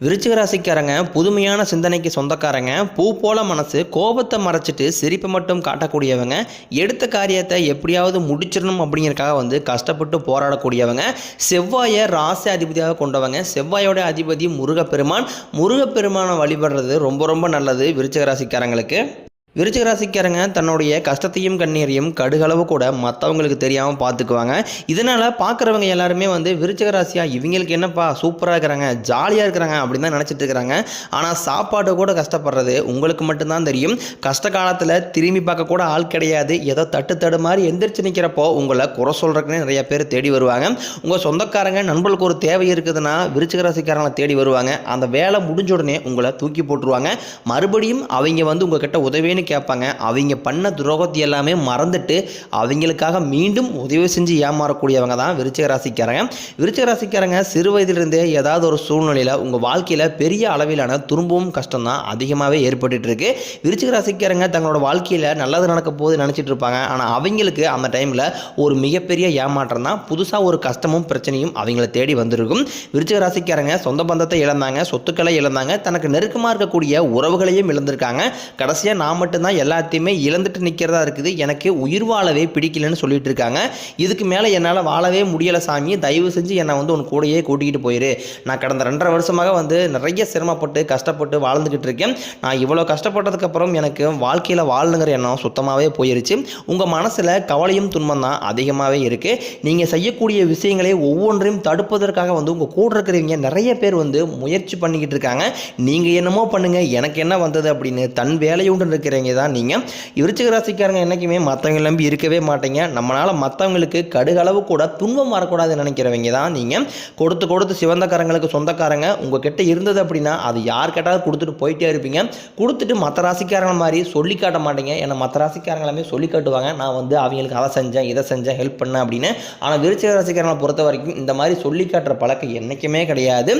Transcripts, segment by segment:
விருச்சிகராசிக்காரங்க புதுமையான சிந்தனைக்கு சொந்தக்காரங்க பூ போல மனசு கோபத்தை மறைச்சிட்டு சிரிப்பை மட்டும் காட்டக்கூடியவங்க எடுத்த காரியத்தை எப்படியாவது முடிச்சிடணும் அப்படிங்கிறக்காக வந்து கஷ்டப்பட்டு போராடக்கூடியவங்க செவ்வாயை ராசி அதிபதியாக கொண்டவங்க செவ்வாயோட அதிபதி முருகப்பெருமான். முருகப்பெருமானை வழிபடுறது ரொம்ப ரொம்ப நல்லது விருச்சிகராசிக்காரங்களுக்கு விருச்சிக ராசிக்காரங்க தன்னுடைய கஷ்டத்தையும் கண்ணீரையும் கடுகளவு கூட மற்றவங்களுக்கு தெரியாமல் பார்த்துக்குவாங்க இதனால் பார்க்குறவங்க எல்லாருமே வந்து விருச்சிக ராசியாக இவங்களுக்கு என்னப்பா சூப்பராக இருக்கிறாங்க ஜாலியாக இருக்கிறாங்க அப்படின்னு தான் நினச்சிட்டு இருக்கிறாங்க. ஆனால் சாப்பாடு கூட கஷ்டப்படுறது உங்களுக்கு மட்டும்தான் தெரியும். கஷ்ட காலத்தில் திரும்பி பார்க்க கூட ஆள் கிடையாது. ஏதோ தட்டு தடு மாதிரி எந்திரிச்சு நிற்கிறப்போ உங்களை குறை சொல்கிறதுக்குன்னு நிறைய பேர் தேடி வருவாங்க. உங்கள் சொந்தக்காரங்க நண்பர்களுக்கு ஒரு தேவை இருக்குதுன்னா விருச்சிக ராசிக்காரங்களை தேடி வருவாங்க. அந்த வேலை முடிஞ்ச உடனே உங்களை தூக்கி போட்டுருவாங்க. மறுபடியும் அவங்க வந்து உங்ககிட்ட உதவின்னு கேட்பாங்க. அவங்க பண்ண துரோகத்தை எல்லாமே மறந்துட்டு அவங்களுக்காக மீண்டும் உதவி செஞ்சு ஏமாறக்கூடியவங்க தான் விருச்சிக ராசிக்காரங்க. விருச்சிக ராசிக்காரங்க சிறு வயதிலிருந்தே ஏதாவது ஒரு சூழ்நிலையில் உங்கள் வாழ்க்கையில் பெரிய அளவிலான துன்பமும் கஷ்டம் தான் அதிகமாகவே ஏற்பட்டுட்டு இருக்கு விருச்சிக ராசிக்காரங்க தங்களோட வாழ்க்கையில் நல்லது நடக்க போது நினச்சிட்டு இருப்பாங்க. ஆனால் அவங்களுக்கு அந்த டைமில் ஒரு மிகப்பெரிய ஏமாற்றம் தான் புதுசாக ஒரு கஷ்டமும் பிரச்சனையும் அவங்கள தேடி வந்திருக்கும். விருச்சிக ராசிக்காரங்க சொந்த பந்தத்தை இழந்தாங்க சொத்துக்களை இழந்தாங்க தனக்கு நெருக்கமாக இருக்கக்கூடிய உறவுகளையும் இழந்திருக்காங்க. கடைசியாக நான் மட்டும் மட்டும்தான் எல்லாத்தையுமே இழந்துட்டு நிற்கிறதா இருக்குது. எனக்கு உயிர் வாழவே பிடிக்கலன்னு சொல்லிட்டு இருக்காங்க. இதுக்கு மேலே என்னால் வாழவே முடியலை சாமி. தயவு செஞ்சு என்னை வந்து உன் கூடயே கூட்டிகிட்டு போயிரு. நான் கடந்த ரெண்டரை வருஷமாக வந்து நிறைய சிரமப்பட்டு கஷ்டப்பட்டு வாழ்ந்துக்கிட்டு இருக்கேன். நான் இவ்வளோ கஷ்டப்பட்டதுக்கப்புறம் எனக்கு வாழ்க்கையில் வாழணுங்கிற எண்ணம் சுத்தமாகவே போயிருச்சு. உங்கள் மனசில் கவலையும் துன்பம் தான் அதிகமாகவே இருக்குது நீங்கள் செய்யக்கூடிய விஷயங்களை ஒவ்வொன்றையும் தடுப்பதற்காக வந்து உங்கள் கூட இருக்கிறவங்க நிறைய பேர் வந்து முயற்சி பண்ணிக்கிட்டு இருக்காங்க. நீங்கள் என்னமோ பண்ணுங்கள் எனக்கு என்ன வந்தது அப்படின்னு தன் வேலையுடன் இருக்கிறவங்க தான் நீங்கள் விருச்சிக ராசிக்காரங்க என்றைக்குமே மற்றவங்க நம்பி இருக்கவே மாட்டீங்க. நம்மளால் மற்றவங்களுக்கு கடுகளவு கூட துன்பம் வரக்கூடாதுன்னு நினைக்கிறவங்க தான் நீங்கள் கொடுத்து கொடுத்து சிவந்தக்காரங்களுக்கு சொந்தக்காரங்க உங்கக்கிட்ட இருந்தது அப்படின்னா அது யார் கேட்டாலும் கொடுத்துட்டு போயிட்டே இருப்பீங்க. கொடுத்துட்டு மற்ற ராசிக்காரங்க மாதிரி சொல்லி காட்ட மாட்டீங்க. ஏன்னா மற்ற ராசிக்காரங்களுமே சொல்லி காட்டுவாங்க. நான் வந்து அவங்களுக்கு அதை செஞ்சேன் இதை செஞ்சேன் ஹெல்ப் பண்ணேன் அப்படின்னு. ஆனால் விருச்சிக ராசிக்காரங்களை பொறுத்த வரைக்கும் இந்த மாதிரி சொல்லி காட்டுற பழக்கம் என்றைக்குமே கிடையாது.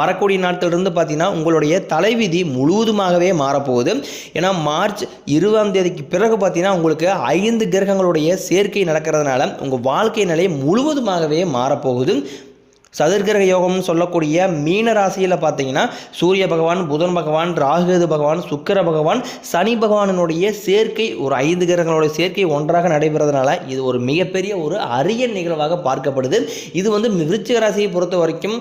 வரக்கூடிய நாட்களிலிருந்து பார்த்தீங்கன்னா உங்களுடைய தலைவிதி முழுவதுமாகவே மாறப்போகுது. ஏன்னா மார்ச் இருபதாம் தேதிக்கு பிறகு பார்த்தீங்கன்னா உங்களுக்கு ஐந்து கிரகங்களுடைய சேர்க்கை நடக்கிறதுனால உங்கள் வாழ்க்கை நிலை முழுவதுமாகவே மாறப்போகுது. சதுர்கிரக யோகம்னு சொல்லக்கூடிய மீன ராசியில் பார்த்தீங்கன்னா சூரிய பகவான் புதன் பகவான் ராகுகேது பகவான் சுக்கிர பகவான் சனி பகவானினுடைய சேர்க்கை ஒரு ஐந்து கிரகங்களுடைய சேர்க்கை ஒன்றாக நடைபெறதுனால இது ஒரு மிகப்பெரிய ஒரு அரிய நிகழ்வாக பார்க்கப்படுது. இது வந்து விருச்சிக ராசியை பொறுத்த வரைக்கும்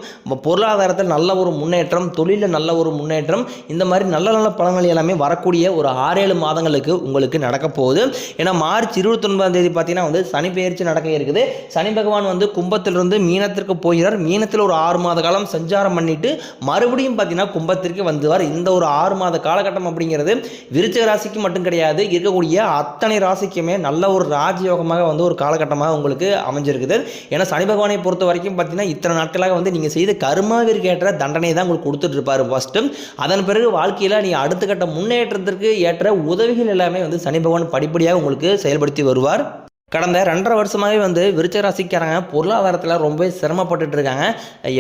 பொருளாதாரத்தில் நல்ல ஒரு முன்னேற்றம் தொழிலில் நல்ல ஒரு முன்னேற்றம் இந்த மாதிரி நல்ல நல்ல பலன்கள் எல்லாமே வரக்கூடிய ஒரு ஆறேழு மாதங்களுக்கு உங்களுக்கு நடக்க போகுது. ஏன்னா மார்ச் இருபத்தொன்பதாம் தேதி பார்த்தீங்கன்னா வந்து சனி பெயர்ச்சி நடக்க இருக்குது. சனி பகவான் வந்து கும்பத்திலிருந்து மீனத்திற்கு போகிறார். மீனத்தில் ஒரு ஆறு மாத காலம் சஞ்சாரம் பண்ணிட்டு மறுபடியும் பார்த்தீங்கன்னா கும்பத்திற்கு வந்துவார். இந்த ஒரு ஆறு மாத காலகட்டம் அப்படிங்கிறது விருச்சக ராசிக்கு மட்டும் கிடையாது. இருக்கக்கூடிய அத்தனை ராசிக்குமே நல்ல ஒரு ராஜயோகமாக வந்து ஒரு காலகட்டமாக உங்களுக்கு அமைஞ்சிருக்குது. ஏன்னா சனி பகவானை பொறுத்த வரைக்கும் பார்த்தீங்கன்னா இத்தனை நாட்களாக வந்து நீங்கள் செய்த கர்மாவிற்கு ஏற்ற தண்டனை தான் உங்களுக்கு கொடுத்துட்டு இருப்பார் ஃபஸ்ட்டு அதன் பிறகு வாழ்க்கையில் நீ அடுத்த கட்ட முன்னேற்றத்திற்கு ஏற்ற உதவிகள் எல்லாமே வந்து சனி பகவான் படிப்படியாக உங்களுக்கு செயல்படுத்தி வருவார். கடந்த ரெண்டரை வருஷமாகவே வந்து விருச்ச ராசிக்காரங்க பொருளாதாரத்தில் ரொம்ப சிரமப்பட்டுட்டு இருக்காங்க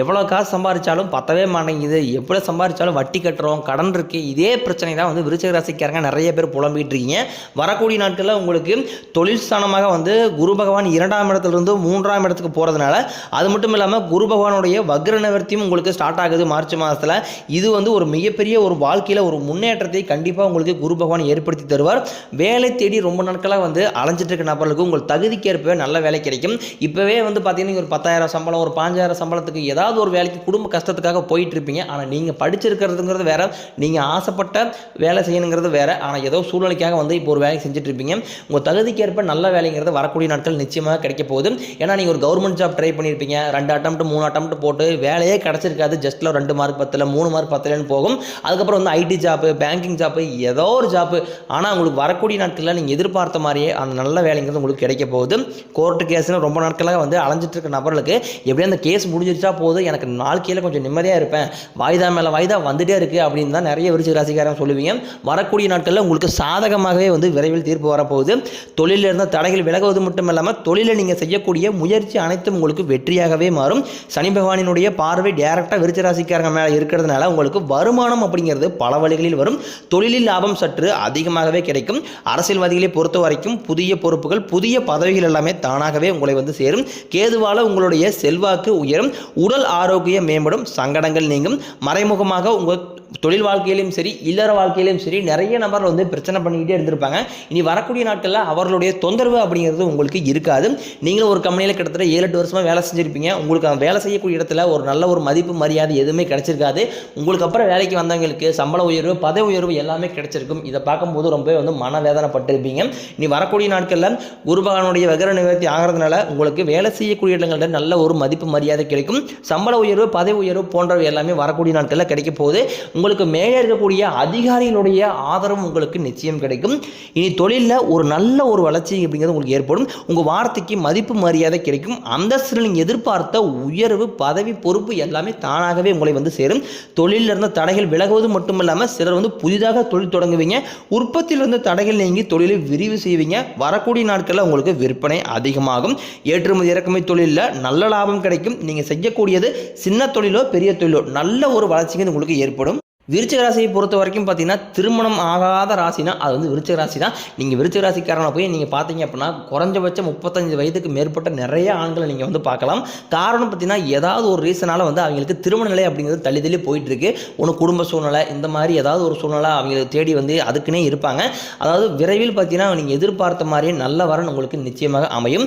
எவ்வளோ காசு சம்பாதிச்சாலும் பத்தவே மாட்டேங்குது. எப்படி சம்பாதிச்சாலும் வட்டி கட்டுறோம் கடன் இருக்குது இதே பிரச்சனை தான் வந்து விருச்ச ராசிக்காரங்க நிறைய பேர் புலம்பிகிட்டு இருக்கீங்க வரக்கூடிய நாட்களில் உங்களுக்கு தொழில் ஸ்தானமாக வந்து குரு பகவான் இரண்டாம் இடத்துலேருந்து மூன்றாம் இடத்துக்கு போகிறதுனால அது மட்டும் இல்லாமல் குரு பகவானுடைய வக்ர நிவர்த்தியும் உங்களுக்கு ஸ்டார்ட் ஆகுது மார்ச் மாதத்தில் இது வந்து ஒரு மிகப்பெரிய ஒரு வாழ்க்கையில் ஒரு முன்னேற்றத்தை கண்டிப்பாக உங்களுக்கு குரு பகவான் ஏற்படுத்தி தருவார். வேலை தேடி ரொம்ப நாட்களாக வந்து அலைஞ்சிட்டு இருக்க நபர்களுக்கு உங்கள் தகுதிக்கேற்ப நல்ல வேலை கிடைக்கும். இப்போவே வந்து பார்த்தீங்கன்னா ஒரு பத்தாயிரம் சம்பளம் ஒரு பாஞ்சாயிரம் சம்பளத்துக்கு ஏதாவது ஒரு வேலைக்கு குடும்ப கஷ்டத்துக்காக போயிட்டு இருப்பீங்க ஆனால் நீங்கள் படிச்சிருக்கிறதுங்கிறது வேற நீங்கள் ஆசைப்பட்ட வேலை செய்யணுங்கிறது வேற. ஆனால் ஏதோ சூழ்நிலைக்காக வந்து இப்போ ஒரு வேலை செஞ்சுட்டு இருப்பீங்க உங்கள் தகுதிக்கேற்ப நல்ல வேலைங்கிறது வரக்கூடிய நாட்கள் நிச்சயமாக கிடைக்க போகுது. ஏன்னா நீங்கள் ஒரு கவர்மெண்ட் ஜாப் ட்ரை பண்ணியிருப்பீங்க. ரெண்டு அட்டம் மூணு அட்டம் போட்டு வேலையே கிடச்சிருக்காது. ஜஸ்ட்டில் ரெண்டு மார்க் பத்தில் மூணு மார்க் பத்துலன்னு போகும். அதுக்கப்புறம் வந்து ஐடி ஜாப்பு பேங்கிங் ஜாப்பு ஏதோ ஒரு ஜாப்பு ஆனால் உங்களுக்கு வரக்கூடிய நாட்களில் நீங்கள் எதிர்பார்த்த மாதிரியே அந்த நல்ல வேலைங்கிறது உங்களுக்கு கிடைக்கும். கிடைக்க போகுது. கோர்ட்டு கேஸ்னு ரொம்ப நாட்களாக வந்து அலைஞ்சிட்டு இருக்க நபர்களுக்கு எப்படியும் அந்த கேஸ் முடிஞ்சிருச்சா போதும் எனக்கு நாளைக்கையில் கொஞ்சம் நிம்மதியாக இருப்பேன். வாய்தா மேலே வாய்தா வந்துட்டே இருக்குது அப்படின்னு தான் நிறைய விருச்சிக ராசிக்காரன் சொல்லுவீங்க. வரக்கூடிய நாட்களில் உங்களுக்கு சாதகமாகவே வந்து விரைவில் தீர்ப்பு வரப்போகுது. தொழிலில் இருந்த தடைகள் விலகுவது மட்டும் இல்லாமல் தொழிலில் நீங்கள் செய்யக்கூடிய முயற்சி அனைத்தும் உங்களுக்கு வெற்றியாகவே மாறும். சனி பகவானினுடைய பார்வை டேரெக்டாக விருச்சிக ராசிக்காரங்க மேலே இருக்கிறதுனால உங்களுக்கு வருமானம் அப்படிங்கிறது பல வழிகளில் வரும். தொழிலில் லாபம் சற்று அதிகமாகவே கிடைக்கும். அரசியல்வாதிகளை பொறுத்த வரைக்கும் புதிய பொறுப்புகள் புதிய பெரிய பதவிகள் எல்லாமே தானாகவே உங்களை வந்து சேரும். கேதுவால உங்களுடைய செல்வாக்கு உயரும். உடல் ஆரோக்கியம் மேம்படும். சங்கடங்கள் நீங்கும். மறைமுகமாக உங்கள் தொழில் வாழ்க்கையிலும் சரி இல்லற வாழ்க்கையிலும் சரி நிறைய நபர்கள் வந்து பிரச்சனை பண்ணிக்கிட்டே இருந்திருப்பாங்க. இனி வரக்கூடிய நாட்களில் அவர்களுடைய தொந்தரவு அப்படிங்கிறது உங்களுக்கு இருக்காது. நீங்களும் ஒரு கம்பெனியில் கிட்டத்தட்ட ஏழு எட்டு வருஷமாக வேலை செஞ்சுருப்பீங்க. உங்களுக்கு அந்த வேலை செய்யக்கூடிய இடத்துல ஒரு நல்ல ஒரு மதிப்பு மரியாதை எதுவுமே கிடைச்சிருக்காது. உங்களுக்கு அப்புறம் வேலைக்கு வந்தவங்களுக்கு சம்பள உயர்வு பதவி உயர்வு எல்லாமே கிடைச்சிருக்கும். இதை பார்க்கும்போது ரொம்பவே வந்து மனவேதனைப்பட்டிருப்பீங்க. இனி வரக்கூடிய நாட்களில் குருபகவானுடைய வகர நிவர்த்தி ஆகிறதுனால உங்களுக்கு வேலை செய்யக்கூடிய இடங்கள்ல நல்ல ஒரு மதிப்பு மரியாதை கிடைக்கும். சம்பள உயர்வு பதவி உயர்வு போன்றவை எல்லாமே வரக்கூடிய நாட்களில் கிடைக்க போகுது. உங்களுக்கு மேலே இருக்கக்கூடிய அதிகாரிகளுடைய ஆதரவு உங்களுக்கு நிச்சயம் கிடைக்கும். இனி தொழிலில் ஒரு நல்ல ஒரு வளர்ச்சி அப்படிங்கிறது உங்களுக்கு ஏற்படும். உங்கள் வார்த்தைக்கு மதிப்பு மரியாதை கிடைக்கும். அந்தஸ்தில் நீங்கள் எதிர்பார்த்த உயர்வு பதவி பொறுப்பு எல்லாமே தானாகவே உங்களை வந்து சேரும். தொழிலில் இருந்த தடைகள் விலகுவது மட்டும் இல்லாமல் சிலர் வந்து புதிதாக தொழில் தொடங்குவீங்க. உற்பத்தியிலிருந்து தடைகள் நீங்கி தொழிலை விரிவு செய்வீங்க. வரக்கூடிய நாட்களில் உங்களுக்கு விற்பனை அதிகமாகும். ஏற்றுமதி இறக்குமதி தொழிலில் நல்ல லாபம் கிடைக்கும். நீங்கள் செய்யக்கூடியது சின்ன தொழிலோ பெரிய தொழிலோ நல்ல ஒரு வளர்ச்சிங்கிறது உங்களுக்கு ஏற்படும். விருச்சிக ராசியை பொறுத்த வரைக்கும் பார்த்தீங்கன்னா திருமணம் ஆகாத ராசினா அது வந்து விருச்சிக ராசி தான் நீங்கள் விருச்சிக ராசிக்காரனை போய் நீங்கள் பார்த்தீங்க அப்படின்னா குறைஞ்சபட்சம் முப்பத்தஞ்சு வயதுக்கு மேற்பட்ட நிறைய ஆண்களை நீங்கள் வந்து பார்க்கலாம். காரணம் பார்த்தீங்கன்னா ஏதாவது ஒரு ரீசனால் வந்து அவங்களுக்கு திருமண நிலை அப்படிங்கிறது தள்ளி தள்ளி போயிட்டு இருக்கு ஒன்று குடும்ப சூழ்நிலை இந்த மாதிரி ஏதாவது ஒரு சூழ்நிலை அவங்களுக்கு தேடி வந்து அதுக்குன்னே இருப்பாங்க. அதாவது விரைவில் பார்த்தீங்கன்னா நீங்கள் எதிர்பார்த்த மாதிரியே நல்ல வரன் உங்களுக்கு நிச்சயமாக அமையும்.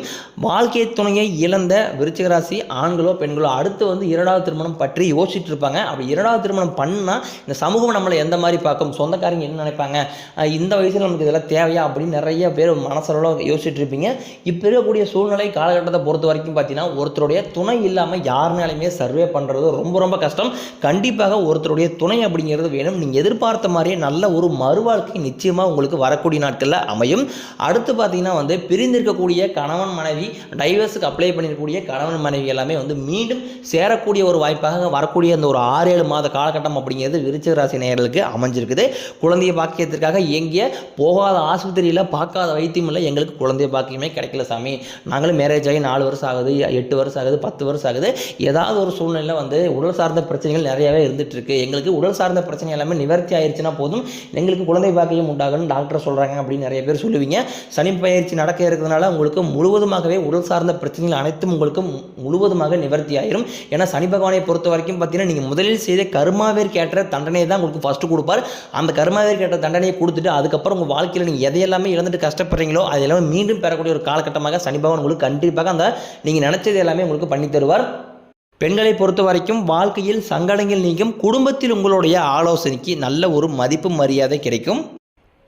வாழ்க்கை துணையை இழந்த விருச்சிக ராசி ஆண்களோ பெண்களோ அடுத்து வந்து இரண்டாவது திருமணம் பற்றி யோசிச்சுட்டு இருப்பாங்க. அப்படி இரண்டாவது திருமணம் பண்ணால் இந்த சமூகம் நம்மளை எந்த மாதிரி பார்க்கும்? சொந்தக்காரங்க என்ன நினைப்பாங்க? இந்த வயசில் நமக்கு இதெல்லாம் தேவையா அப்படின்னு நிறைய பேர் மனசளவில் யோசிச்சுட்டு இருப்பீங்க. இப்போ இருக்கக்கூடிய சூழ்நிலை காலகட்டத்தை பொறுத்த வரைக்கும் பார்த்தீங்கன்னா ஒருத்தருடைய துணை இல்லாமல் யாருனாலையுமே சர்வே பண்ணுறது ரொம்ப ரொம்ப கஷ்டம். கண்டிப்பாக ஒருத்தருடைய துணை அப்படிங்கிறது வேணும். நீங்கள் எதிர்பார்த்த மாதிரியே நல்ல ஒரு மறுவாழ்க்கை நிச்சயமாக உங்களுக்கு வரக்கூடிய நாட்களில் அமையும். அடுத்து பார்த்தீங்கன்னா வந்து பிரிந்திருக்கக்கூடிய கணவன் மனைவி டைவர்ஸுக்கு அப்ளை பண்ணியிருக்கக்கூடிய கணவன் மனைவி எல்லாமே வந்து மீண்டும் சேரக்கூடிய ஒரு வாய்ப்பாக வரக்கூடிய அந்த ஒரு ஆறு ஏழு மாத காலகட்டம் அப்படிங்கிறது விருச்சிக ராசி நேயர்களுக்கு அமைஞ்சிருக்குது. குழந்தைய பாக்கியத்திற்காக எங்கே போகாத ஆஸ்பத்திரியில் பார்க்காத வைத்தியம் இல்லை எங்களுக்கு குழந்தைய பாக்கியமே கிடைக்கல சாமி. நாங்களும் மேரேஜ் ஆகி நாலு வருஷம் ஆகுது எட்டு வருஷம் ஆகுது பத்து வருஷம் ஆகுது. ஏதாவது ஒரு சூழ்நிலையில் வந்து உடல் சார்ந்த பிரச்சனைகள் நிறையவே இருந்துட்டு இருக்கு எங்களுக்கு உடல் சார்ந்த பிரச்சனை எல்லாமே நிவர்த்தி ஆயிருச்சுன்னா போதும். எங்களுக்கு குழந்தை பாக்கியம் உண்டாகணும்னு டாக்டர் சொல்கிறாங்க அப்படின்னு நிறைய பேர் சொல்லுவீங்க. சனி பயிற்சி நடக்க இருக்கிறதுனால உங்களுக்கு முழுவதுமாகவே உடல் சார்ந்த பிரச்சனைகள் அனைத்தும் உங்களுக்கு முழுவதுமாக நிவர்த்தி ஆயிரும். ஏன்னா சனி பகவானை பொறுத்த வரைக்கும் பார்த்தீங்கன்னா நீங்கள் முதலில் செய்த கர்மாவிற்கேற்ற தண்டனையை தான் உங்களுக்கு ஃபஸ்ட்டு கொடுப்பார். அந்த கர்மாவிற்கேற்ற தண்டனையை கொடுத்துட்டு அதுக்கப்புறம் உங்கள் வாழ்க்கையில் நீங்கள் எதையெல்லாமே இழந்துட்டு கஷ்டப்படுறீங்களோ அது எல்லாமே மீண்டும் பெறக்கூடிய ஒரு காலகட்டமாக சனி பகவான் உங்களுக்கு கண்டிப்பாக அந்த நீங்கள் நினச்சது எல்லாமே உங்களுக்கு பண்ணி தருவார். பெண்களை பொறுத்த வரைக்கும் வாழ்க்கையில் சங்கடங்கள் நீங்கும். குடும்பத்தில் உங்களுடைய ஆலோசனைக்கு நல்ல ஒரு மதிப்பு மரியாதை கிடைக்கும்.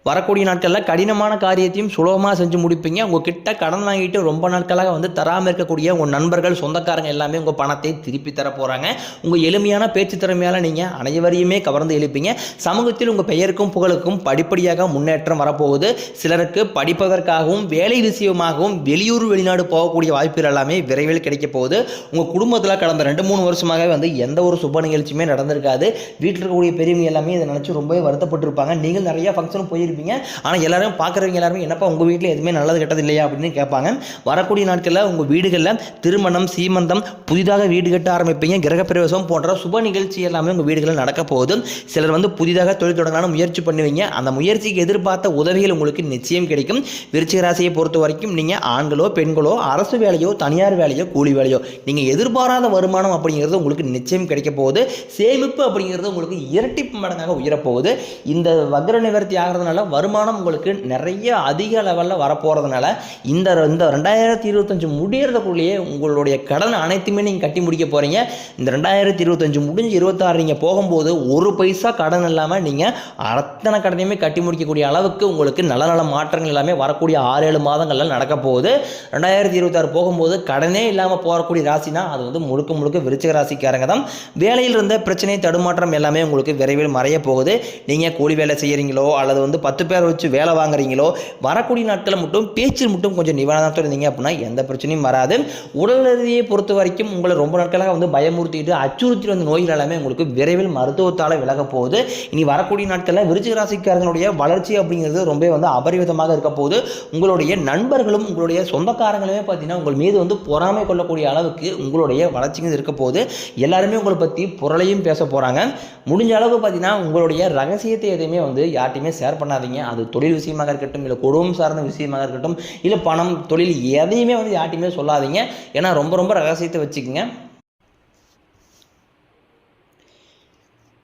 வரக்கூடிய நாட்களில் கடினமான காரியத்தையும் சுலபமாக செஞ்சு முடிப்பீங்க. உங்ககிட்ட கடன் வாங்கிட்டு ரொம்ப நாட்களாக வந்து தராமல் இருக்கக்கூடிய உங்கள் நண்பர்கள் சொந்தக்காரங்க எல்லாமே உங்கள் பணத்தை திருப்பி தர போகிறாங்க உங்கள் எளிமையான பேச்சு திறமையால் நீங்கள் அனைவரையுமே கவர்ந்து எழுப்பீங்க. சமூகத்தில் உங்கள் பெயருக்கும் புகழுக்கும் படிப்படியாக முன்னேற்றம் வரப்போகுது. சிலருக்கு படிப்பதற்காகவும் வேலை விஷயமாகவும் வெளியூர் வெளிநாடு போகக்கூடிய வாய்ப்புகள் எல்லாமே விரைவில் கிடைக்க போகுது. உங்கள் குடும்பத்தில் கடந்த ரெண்டு மூணு வருஷமாகவே வந்து எந்த ஒரு சுப நிகழ்ச்சியுமே நடந்திருக்காது. வீட்டில் இருக்கக்கூடிய பெரியவங்க எல்லாமே இதை நினச்சி ரொம்பவே வருத்தப்பட்டிருப்பாங்க. நீங்கள் நிறையா ஃபங்க்ஷன் போயிருப்பீங்க. ஆனால் எல்லாரும் பார்க்குறவங்க எல்லாருமே என்னப்பா உங்கள் வீட்டில் எதுவுமே நல்லது கெட்டது இல்லையா? அப்படின்னு கேட்பாங்க. வரக்கூடிய நாட்களில் உங்கள் வீடுகளில் திருமணம் சீமந்தம் புதிதாக வீடு கட்ட ஆரம்பிப்பீங்க. கிரகப்பிரவேசம் போன்ற சுப நிகழ்ச்சி எல்லாமே உங்கள் வீடுகளில் நடக்க போகுது. சிலர் வந்து புதிதாக தொழில் தொடங்கலாம்னு முயற்சி பண்ணுவீங்க. அந்த முயற்சிக்கு எதிர்பார்த்த உதவிகள் உங்களுக்கு நிச்சயம் கிடைக்கும். விருச்சிக ராசியை பொறுத்த வரைக்கும் நீங்கள் ஆண்களோ பெண்களோ அரசு வேலையோ தனியார் வேலையோ கூலி வேலையோ நீங்கள் எதிர்பாராத வருமானம் அப்படிங்கிறது உங்களுக்கு நிச்சயம் கிடைக்க போகுது. சேமிப்பு அப்படிங்கிறது உங்களுக்கு இரட்டிப்பு மடங்காக உயரப்போகுது இந்த வக்ர நிவர்த்தி ஆகிறதுனால வருமானம் உங்களுக்கு நிறைய அதிக லெவலில் வரப்போகிறதுனால இந்த இந்த ரெண்டாயிரத்தி இருபத்தஞ்சு முடியறதுக்குள்ளேயே உங்களுடைய கடன் அனைத்துமே நீங்கள் கட்டி முடிக்க போகிறீங்க இந்த ரெண்டாயிரத்தி இருபத்தஞ்சு முடிஞ்சு இருபத்தாறு நீங்கள் போகும்போது ஒரு பைசா கடன் இல்லாமல் நீங்கள் அத்தனை கடனையுமே கட்டி முடிக்கக்கூடிய அளவுக்கு உங்களுக்கு நல்ல நல்ல மாற்றங்கள் எல்லாமே வரக்கூடிய ஆறு ஏழு மாதங்களில் நடக்க போகுது. ரெண்டாயிரத்தி இருபத்தாறு போகும்போது கடனே இல்லாமல் போகக்கூடிய ராசினா அது வந்து முழுக்க முழுக்க விருச்சிக ராசிக்காரங்க தான். வேலையில் இருந்த பிரச்சனை தடுமாற்றம் எல்லாமே உங்களுக்கு விரைவில் மறைய போகுது. நீங்கள் கூலி வேலை செய்கிறீங்களோ அல்லது வந்து பத்து பேர் வச்சு வேலை வாங்குறீங்களோ வரக்கூடிய நாட்களில் மட்டும் பேச்சில் மட்டும் கொஞ்சம் நிவாரணத்தோடு இருந்தீங்க அப்படின்னா எந்த பிரச்சனையும் வராது. உடல் ரீதியை பொறுத்த வரைக்கும் உங்களை ரொம்ப நாட்களாக வந்து பயமுறுத்திட்டு அச்சுறுத்தி வந்த நோய்கள் எல்லாமே உங்களுக்கு விரைவில் மருத்துவத்தால் விலக போகுது. இனி வரக்கூடிய நாட்களில் விருச்சிக ராசிக்காரங்களுடைய வளர்ச்சி அப்படிங்கிறது ரொம்ப வந்து அபரிவிதமாக இருக்க போகுது. உங்களுடைய நண்பர்களும் உங்களுடைய சொந்தக்காரங்களுமே பார்த்தீங்கன்னா உங்கள் மீது வந்து பொறாமை கொள்ளக்கூடிய அளவுக்கு உங்களுடைய வளர்ச்சிங்க இருக்க போகுது. எல்லாருமே உங்களை பற்றி புரளையும் பேச போகிறாங்க முடிஞ்ச அளவு பார்த்தீங்கன்னா உங்களுடைய ரகசியத்தை எதையுமே வந்து யார்ட்டையுமே ஷேர் பண்ணாது பண்ணாதீங்க அது தொழில் விஷயமாக இருக்கட்டும் இல்லை குடும்பம் சார்ந்த விஷயமாக இருக்கட்டும் இல்லை பணம் தொழில் எதையுமே வந்து யார்ட்டையுமே சொல்லாதீங்க. ஏன்னா ரொம்ப ரொம்ப ரகசியத்தை வச்சுக்கோங்க.